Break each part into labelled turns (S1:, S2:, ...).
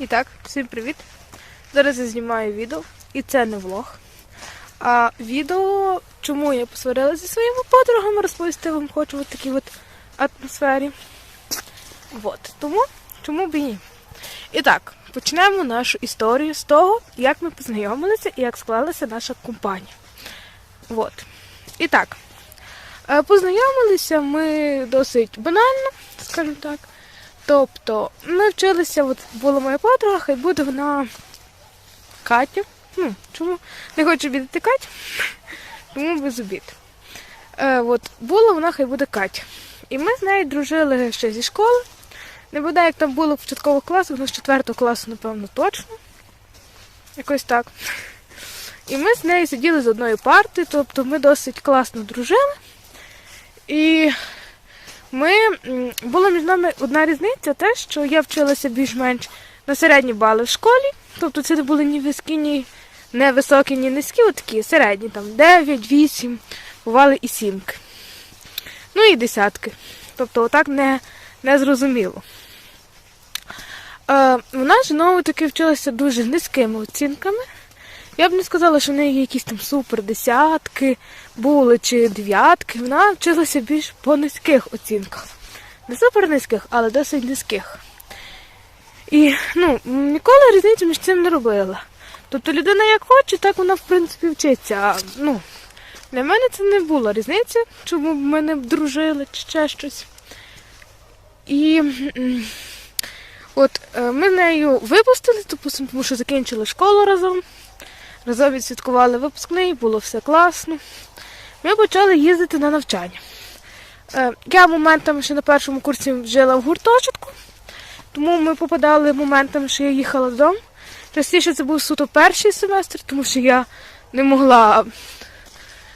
S1: І так, всім привіт! Зараз я знімаю відео, і це не влог. А відео, чому я посварилася зі своїми подругами, розповісти вам хочу в такій от атмосфері. От. Тому, чому б ні? І так, почнемо нашу історію з того, як ми познайомилися і як склалася наша компанія. От. І так, е, познайомилися ми досить банально, скажімо так. Тобто, ми вчилися, от була моя подруга, хай буде вона Катя. Ну, чому не хочу обідати Катю, тому без обід. Е, от, була вона, хай буде Катя. І ми з нею дружили ще зі школи. Не буде, як там було початкового класу, ну з четвертого класу, напевно, точно. Якось так. І ми з нею сиділи з одної парти, тобто ми досить класно дружили. І ми була між нами одна різниця, те, що я вчилася більш-менш на середні бали в школі. Тобто це не були ні високі, ні не високі, ні низькі, от такі середні, там 9, 8, бували і сімки. Ну і десятки. Тобто отак не, не зрозуміло. Е, вона ж знову таки вчилася дуже низькими оцінками. Я б не сказала, що в неї якісь там супер десятки були чи дев'ятки. Вона вчилася більш по низьких оцінках. Не супер низьких, але досить низьких. І ну, ніколи різниці між цим не робила. Тобто людина як хоче, так вона в принципі вчиться. А, ну, для мене це не була різниця, чому б ми не дружили чи ще щось. І от е, ми нею випустили, тому що закінчили школу разом. Разом відсвяткували випускний, було все класно. Ми почали їздити на навчання. Е, Я моментами ще на першому курсі жила в гуртожитку, тому ми попадали моментами, що я їхала додому. Частіше це був суто перший семестр, тому що я не могла,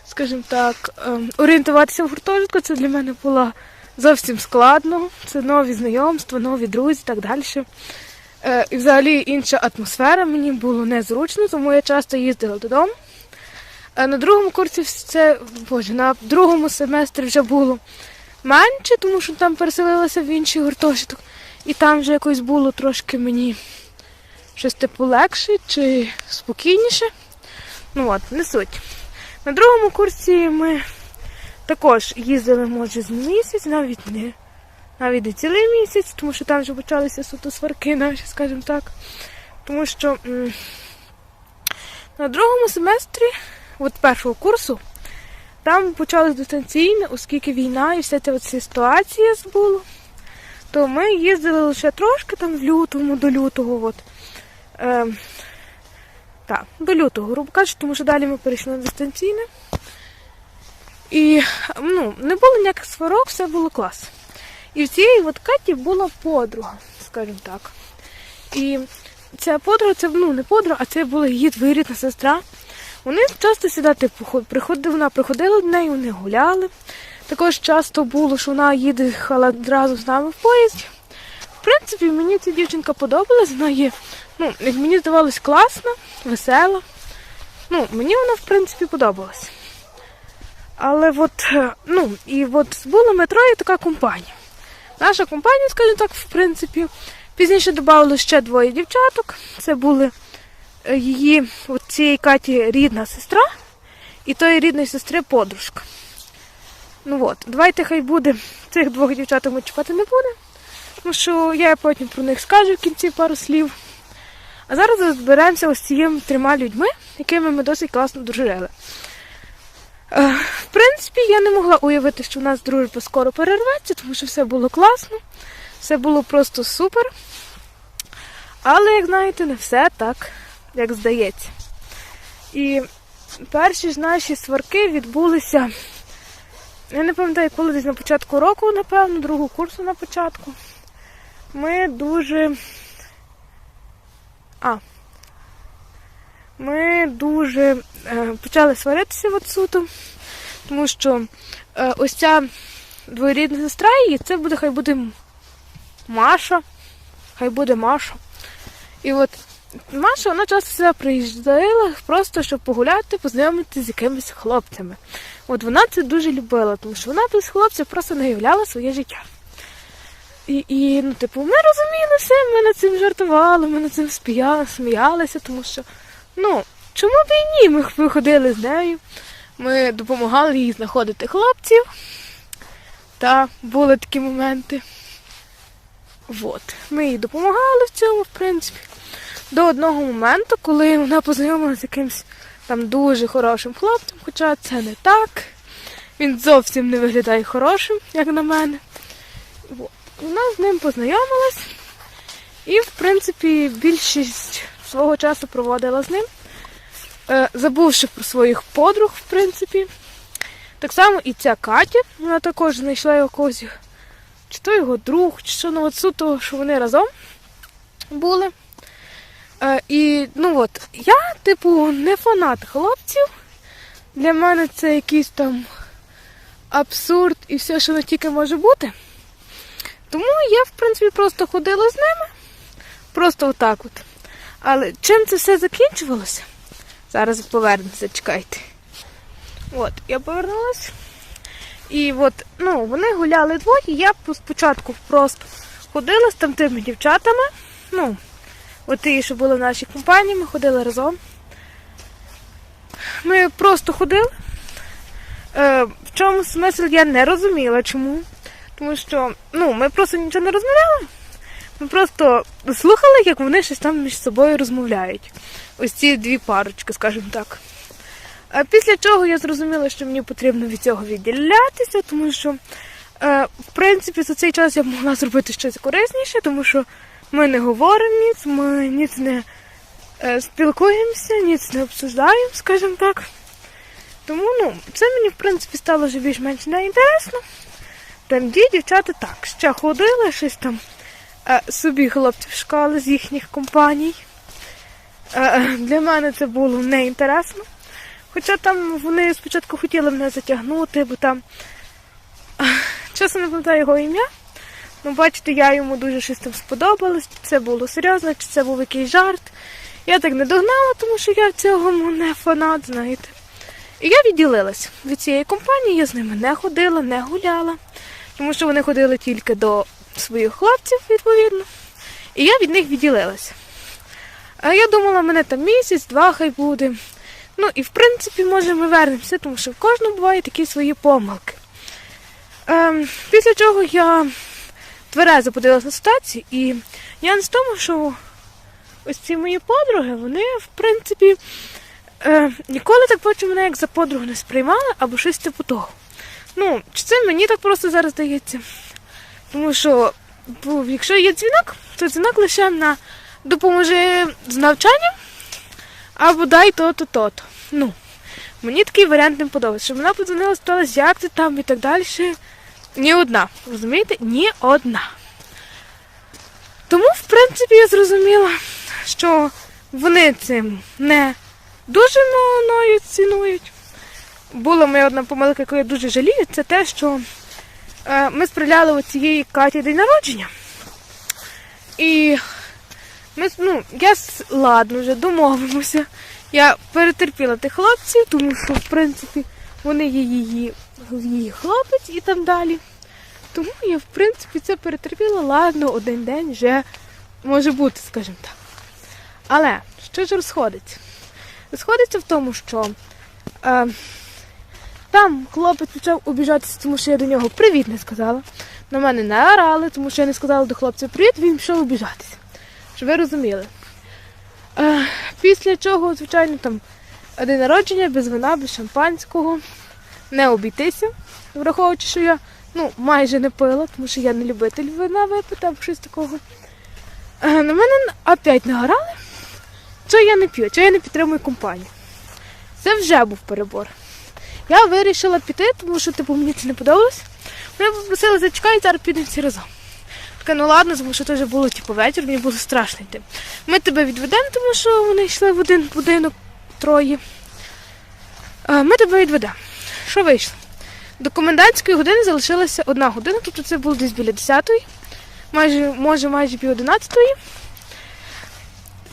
S1: скажімо так, ем, орієнтуватися в гуртожитку. Це для мене було зовсім складно. Це нові знайомства, нові друзі і так далі. Е, І взагалі інша атмосфера мені було незручно, тому я часто їздила додому. Е, На другому курсі це, боже, на другому семестрі вже було менше, тому що там переселилася в інший гуртожиток. І там вже якось було трошки мені щось типу легше чи спокійніше. Ну от, не суть. На другому курсі ми також їздили, може, з місяць, навіть не навіть не цілий місяць, тому що там вже почалися суто сварки наші, скажімо так. Тому що м, на другому семестрі, от першого курсу, там почалось дистанційне, оскільки війна і вся ця ситуація була, то ми їздили лише трошки там в лютому до лютого. От. Е, так, до лютого, грубо кажучи, тому що далі ми перейшли на дистанційне. І ну, не було ніяких сварок, все було клас. І в цієї от Каті була подруга, скажімо так. І ця подруга, це ну, не подруга, а це була її двоюрідна сестра. Вони часто сюди типу, приходили, вона приходила до неї, вони гуляли. Також часто було, що вона їхала одразу з нами в поїзді. В принципі, мені ця дівчинка подобалась, вона є, ну, мені здавалось, класна, весела. Ну, мені вона, в принципі, подобалась. Але от, е, ну, і от була метро і така компанія. Наша компанія, скажімо так, в принципі, пізніше додали ще двоє дівчаток. Це були е, її, от цієї Каті, рідна сестра і тої рідної сестри подружка. Ну от, давайте хай буде. Цих двох дівчаток ми чіпати не будемо, тому що я потім про них скажу в кінці пару слів. А зараз розберемося ось цими трьома людьми, якими ми досить класно дружили. Е, В принципі, я не могла уявити, що в нас дружба скоро перерветься, тому що все було класно, все було просто супер. Але, як знаєте, не все так, як здається. І перші ж наші сварки відбулися, я не пам'ятаю, коли десь на початку року, напевно, другого курсу на початку. Ми дуже. А. Ми дуже е, почали сваритися от суто, тому що е, ось ця двоюрідна сестра її, це буде, хай буде Маша. Хай буде Маша. І от Маша, вона часто сюди приїжджала просто, щоб погуляти, познайомитися з якимись хлопцями. От вона це дуже любила, тому що вона без хлопців просто не уявляла своє життя. І, і ну, типу, ми розуміли все, ми над цим жартували, ми над цим сміялися, тому що, ну, чому б і ні? Ми виходили з нею, ми допомагали їй знаходити хлопців. Та були такі моменти. От. Ми їй допомагали в цьому, в принципі. До одного моменту, коли вона познайомилася з якимось там дуже хорошим хлопцем, хоча це не так. Він зовсім не виглядає хорошим, як на мене. От. Вона з ним познайомилась і, в принципі, більшість свого часу проводила з ним, е, забувши про своїх подруг, в принципі. Так само і ця Катя, вона також знайшла якогось, чи то його друг, чи що, ну от суть того, що вони разом були. Е, і ну от, я, типу, не фанат хлопців. Для мене це якийсь там абсурд і все, що не тільки може бути. Тому я, в принципі, просто ходила з ними. Просто отак от. Але чим це все закінчувалося? Зараз повернеться, чекайте. От, я повернулася. І от, ну, вони гуляли двоє, я спочатку просто ходила з там тими дівчатами. Ну, от ті, що були в нашій компанії, ми ходили разом. Ми просто ходили. Е, в чому смисл я не розуміла, чому. Тому що ну, ми просто нічого не розмовляли. Ми просто слухали, як вони щось там між собою розмовляють. Ось ці дві парочки, скажімо так. А після чого я зрозуміла, що мені потрібно від цього відділятися, тому що, е, в принципі, за цей час я б могла зробити щось корисніше, тому що ми не говоримо ніц, ми ніц не е, спілкуємося, ніц не обсуждаємо, скажімо так. Тому ну, це мені, в принципі, стало вже більш-менш неінтересно. Там ті дівчата так, ще ходили, щось там собі хлопців шукали з їхніх компаній. Для мене це було неінтересно. Хоча там вони спочатку хотіли мене затягнути, бо там чесно не пам'ятаю його ім'я. Ну, бачите, я йому дуже щось там сподобалось, чи це було серйозно, чи це був якийсь жарт. Я так не догнала, тому що я цього не фанат, знаєте. І я відділилась від цієї компанії, я з ними не ходила, не гуляла, тому що вони ходили тільки до своїх хлопців, відповідно. І я від них відділилася. А я думала, мене там місяць, два хай буде. Ну і в принципі, може, ми вернемося, тому що в кожному бувають такі свої помилки. Ем, після чого я тверезо подивилася на ситуацію, і я не з тому, що ось ці мої подруги, вони, в принципі, е, ніколи так бачу мене як за подругу не сприймали або щось типу того. Ну, чи це мені так просто зараз здається? Тому що, якщо є дзвінок, то дзвінок лише на допоможе з навчанням або дай то-то, то-то. Ну, мені такий варіант не подобається. Щоб вона подзвонила, спиталась, як ти там і так далі. Ні одна. Розумієте? Ні одна. Тому, в принципі, я зрозуміла, що вони цим не дуже мною цінують. Була моя одна помилка, яку я дуже жалію, це те, що ми справляли у цієї Каті день народження. І ми, ну, я ладно, вже домовимося. Я перетерпіла тих хлопців, тому що, в принципі, вони є її, її хлопець і там далі. Тому я, в принципі, це перетерпіла, ладно, один день вже може бути, скажімо так. Але що ж розходиться? Розходиться в тому, що е, там хлопець почав обіжатися, тому що я до нього привіт не сказала. На мене не орали, тому що я не сказала до хлопця привіт, він пішов обіжатися. Щоб ви розуміли. Е, після чого, звичайно, там день народження без вина, без шампанського. Не обійтися, враховуючи, що я ну, майже не пила, тому що я не любитель вина випити або щось такого. Е, на мене опять нагорали, що я не п'ю, що я не підтримую компанію. Це вже був перебор. Я вирішила піти, тому що типу, мені це не подобалось. Мене попросили зачекай, зараз підемо всі разом. Така, ну ладно, тому що це вже було типу, вечір, мені було страшно йти. Ми тебе відведемо, тому що вони йшли в один будинок троє. А, Ми тебе відведемо. Що вийшло? До комендантської години залишилася одна година, тобто це було десь біля 10-ї, майже, може майже пів 11-ї.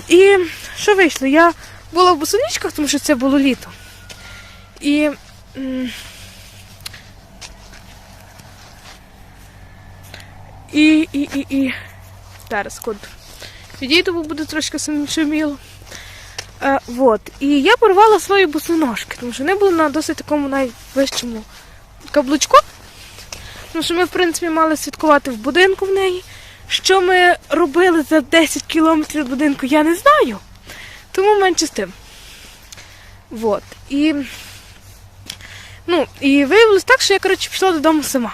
S1: І що вийшло? Я була в босонічках, тому що це було літо. І І, і, і, і. Зараз секунду. Відійду, бо буде трошки шуміло. Е, вот. І я порвала свої босоножки, тому що вони були на досить такому найвищому каблучку. Тому що ми, в принципі, мали святкувати в будинку в неї. Що ми робили за 10 кілометрів від будинку, я не знаю. Тому менше з тим. Вот. І, ну, і виявилось так, що я, коротше, пішла додому сама.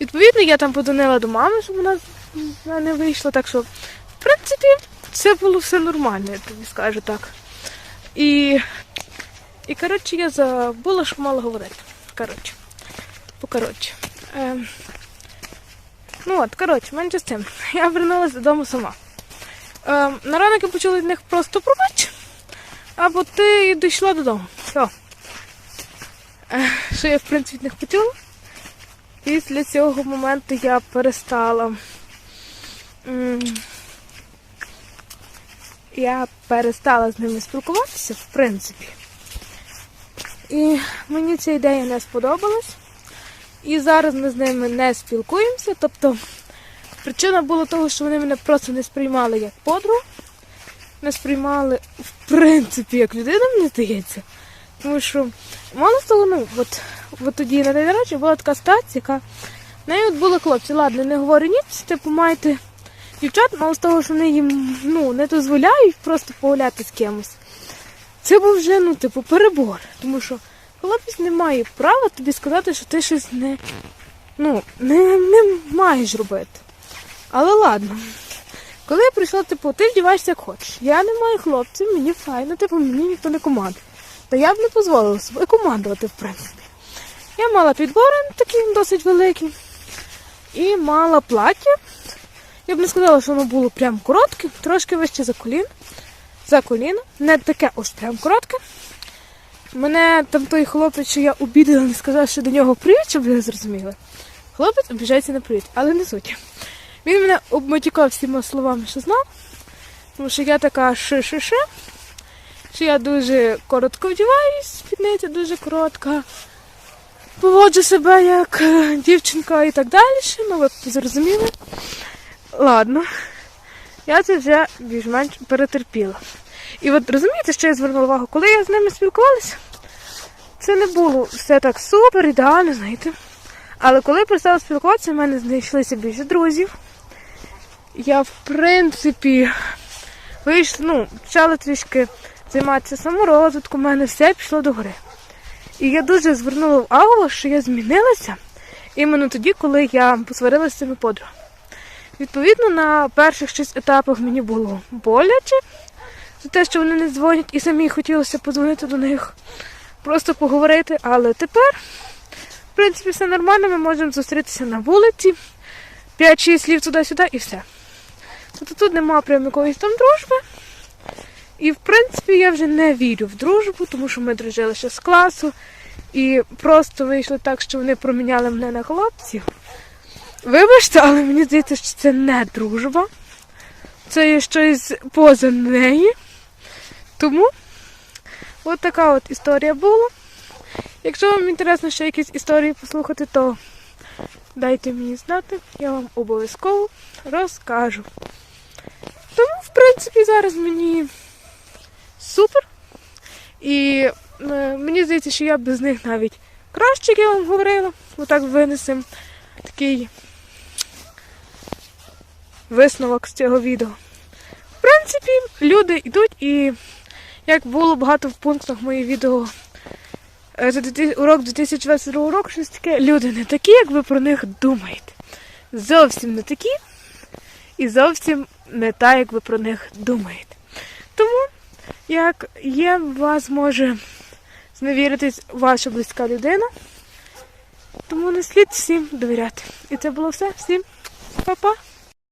S1: Відповідно, я там подзвонила до мами, щоб вона мене вийшла. Так що, в принципі, це було все нормально, я тобі скажу так. І, і коротше, я забула, що мала говорити. Коротше. Покоротше. Е, ну от, коротше, менше з тим. Я вернулася додому сама. Е, на ранок я почула від них просто пробач, або ти дійшла додому. Все. Що я, в принципі, них почула. Після цього моменту я перестала. Я перестала з ними спілкуватися, в принципі. І мені ця ідея не сподобалась. І зараз ми з ними не спілкуємося. Тобто причина була того, що вони мене просто не сприймали як подругу, не сприймали, в принципі, як людину, мені здається. Тому що, мало того, ну, от, от тоді на день народження була така ситуація, яка в неї от були хлопці, ладно, не говорю ніц, типу, маєте дівчат, мало з того, що вони їм ну, не дозволяють просто погуляти з кимось. Це був вже, ну, типу, перебор. Тому що хлопець не має права тобі сказати, що ти щось не, ну, не, не маєш робити. Але ладно. Коли я прийшла, типу, ти вдіваєшся як хочеш. Я не маю хлопців, мені файно, типу, мені ніхто не командує. Та я б не дозволила собі командувати, в принципі. Я мала підбори такі досить великі. І мала плаття. Я б не сказала, що воно було прям коротке, трошки вище за колін. За коліно. Не таке ось прям коротке. Мене там той хлопець, що я обідала, не сказав, що до нього привіт, щоб ви зрозуміли. Хлопець обіжається на привіт, але не суть. Він мене обмотікав всіма словами, що знав. Тому що я така ши-ши-ши, що я дуже коротко вдіваюсь, спідниця дуже коротка. Поводжу себе як е, дівчинка і так далі. Ну, ви зрозуміли. Ладно. Я це вже більш-менш перетерпіла. І от розумієте, що я звернула увагу? Коли я з ними спілкувалася, це не було все так супер, ідеально, знаєте. Але коли перестала спілкуватися, в мене знайшлися більше друзів. Я, в принципі, вийшла, ну, почала трішки займатися саморозвитком, у мене все пішло до гори. І я дуже звернула увагу, що я змінилася іменно тоді, коли я посварилася з цими подругами. Відповідно, на перших шість етапах мені було боляче за те, що вони не дзвонять, і самі хотілося подзвонити до них, просто поговорити. Але тепер, в принципі, все нормально, ми можемо зустрітися на вулиці, 5-6 слів туди-сюди і все. Тобто тут немає прям якоїсь там дружби. І в принципі я вже не вірю в дружбу, тому що ми дружили ще з класу. І просто вийшло так, що вони проміняли мене на хлопців. Вибачте, але мені здається, що це не дружба. Це є щось поза неї. Тому от така от історія була. Якщо вам інтересно ще якісь історії послухати, то дайте мені знати, я вам обов'язково розкажу. Тому, в принципі, зараз мені супер. І е, мені здається, що я без них навіть краще, як я вам говорила. Отак винесемо такий висновок з цього відео. В принципі, люди йдуть і як було багато в пунктах моїх відео е, за урок 2022 року, щось таке, люди не такі, як ви про них думаєте. Зовсім не такі і зовсім не так, як ви про них думаєте. Тому, як є, вас може зневіритись ваша близька людина, тому не слід всім довіряти. І це було все. Всім па-па!